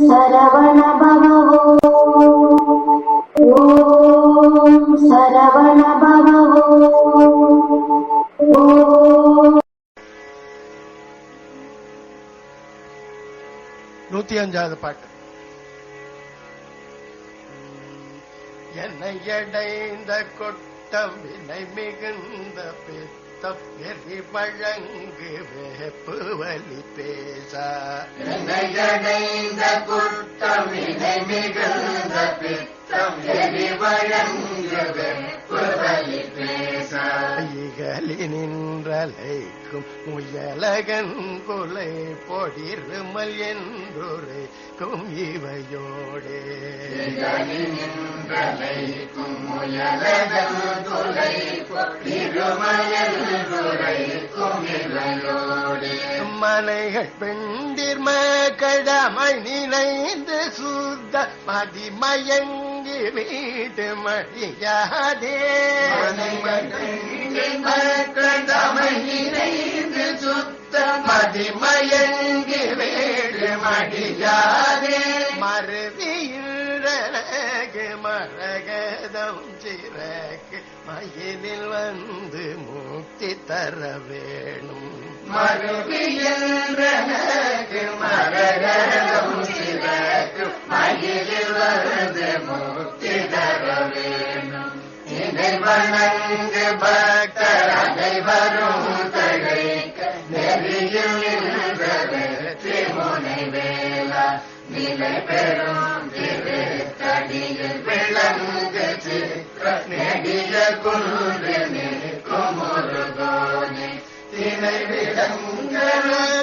சரவண பவோ ஓம் சரவண பவோ நூத்தி அஞ்சாவது பாட்டு. என்னை எடைந்த கொட்டம் வினை மிகுந்த பித்தம் எரி வழங்கு வேப்பு வலி பேசா. என்னை அடைந்த கொட்டம் வினை மிகுந்த பித்தம் எரி வழங்கு வேப்பு வலி பேசா. நின்றலைக்கும் முயலகன் கொலை பொடிருமல் என்றுரைக்கும் இவையோடே. நின்றலைக்கும் முயலகன் கொலை பொடிருமல் என்றுரைக்கும் இவையோடே மனைகள் பெண்டிர் கடமை நினைந்து சுத்த மதிமயங்கி வீட்டு மடியாதே கடமை நினைந்து சுத்த மதிமயங்கி வீடு மடியாதே மருவியிழகு மரகதம் சிறக்கு மயிலில் வந்து முக்தி தர வேணும். மறுபியன்றனக்கு மரகதம் சிறக்கு மயிலில் வந்து முக்தி தர வேணும். இதை வணங்கு நெடிய குன்று நிற்கும் தினை விளங்குகிடம்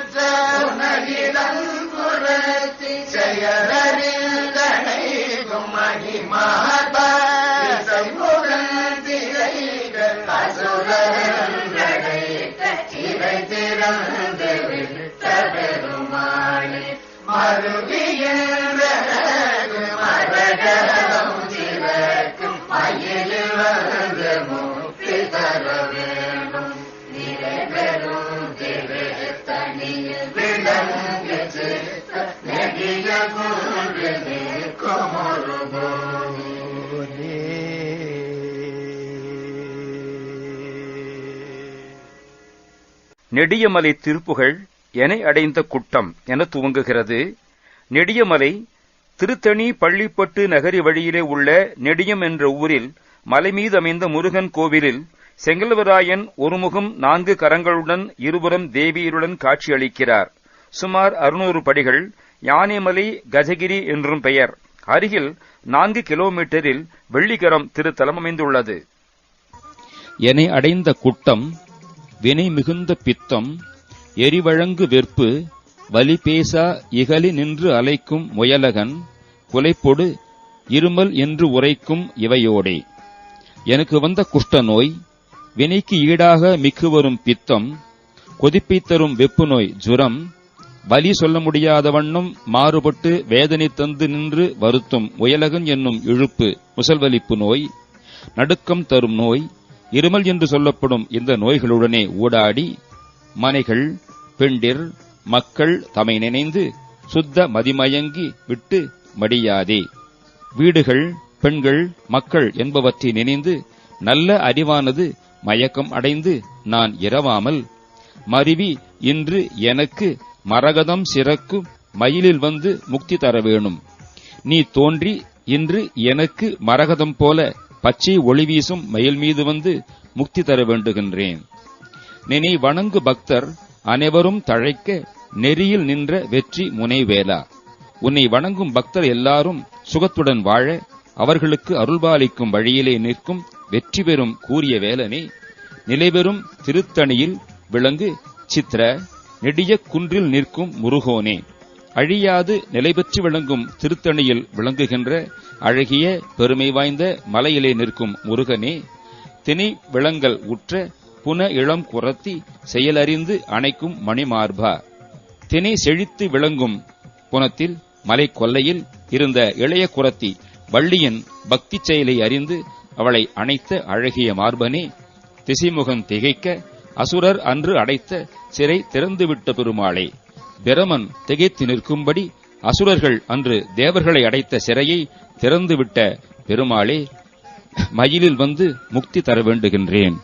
நெடியமலை திருப்புகள் எனை அடைந்த குட்டம் என துவங்குகிறது. நெடியமலை திருத்தணி பள்ளிப்பட்டு நகரி வழியிலே உள்ள நெடியம் என்ற ஊரில் மலைமீது அமைந்த முருகன் கோவிலில் செங்கல்வராயன் ஒருமுகம் நான்கு கரங்களுடன் இருபுறம் தேவியருடன் காட்சியளிக்கிறார். சுமார் அறுநூறு படிகள் யானைமலை கஜகிரி என்றும் பெயர். அருகில் நான்கு கிலோமீட்டரில் வெள்ளிகரம் திருத்தலம் அமைந்துள்ளது. எனை அடைந்த குட்டம் வினை மிகுந்த பித்தம் எரிவழங்கு வெற்பு வலி பேசா இகலி நின்று அலைக்கும் முயலகன் குலைப்பொடு இருமல் என்று உரைக்கும் இவையோடே. எனக்கு வந்த குஷ்ட நோய் வினைக்கு ஈடாக மிக்கு வரும் பித்தம் கொதிப்பை தரும் வெப்பு நோய் ஜுரம் வலி சொல்ல முடியாத வண்ணம் மாறுபட்டு வேதனை தந்து நின்று வருத்தும் உயலகன் என்னும் இழுப்பு முசல்வலிப்பு நோய் நடுக்கம் தரும் நோய் இருமல் என்று சொல்லப்படும் இந்த நோய்களுடனே ஊடாடி மனைகள் பெண்டிர் மக்கள் தமை நினைந்து சுத்த மதிமயங்கி விட்டு மடியாதே. வீடுகள் பெண்கள் மக்கள் என்பவற்றை நினைந்து நல்ல அறிவானது மயக்கம் அடைந்து நான் இரவாமல் மருவி இன்று எனக்கு மரகதம் சிறக்கு மயிலில் வந்து முக்தி தர வேணும். நீ தோன்றி இன்று எனக்கு மரகதம் போல பச்சை ஒளி வீசும் மயில் மீது வந்து முக்தி தர வேண்டுகின்றேன். நினை வணங்கு பக்தர் அனைவரும் தழைக்க நெறியில் நின்ற வெற்றி முனைவேலா. உன்னை வணங்கும் பக்தர் எல்லாரும் சுகத்துடன் வாழ அவர்களுக்கு அருள்பாலிக்கும் வழியிலே நிற்கும் வெற்றி பெறும் கூறிய வேலனே. நிலைபெறும் திருத்தணியில் விளங்கு சித்திர நெடிய குன்றில் நிற்கும் முருகோனே. அழியாது நிலைபெற்று விளங்கும் திருத்தணியில் விளங்குகின்ற அழகிய பெருமை வாய்ந்த மலையிலே நிற்கும் முருகனே திணை விளங்கல் உற்ற புன இளம் குரத்தி செயலறிந்து அணைக்கும் மணிமார்பா. திணை செழித்து விளங்கும் புனத்தில் மலை கொல்லையில் இருந்த இளைய குரத்தி வள்ளியின் பக்தி செயலை அறிந்து அவளை அணைத்த அழகிய மார்பனே திசைமுகம் திகைக்க அசுரர் அன்று அடைத்த சிறை திறந்துவிட்ட பெருமாளே பிரமன் திகைத்து நிற்கும்படி அசுரர்கள் அன்று தேவர்களை அடைத்த சிறையை திறந்துவிட்ட பெருமாளே மயிலில் வந்து முக்தி தர வேண்டுகின்றேன்.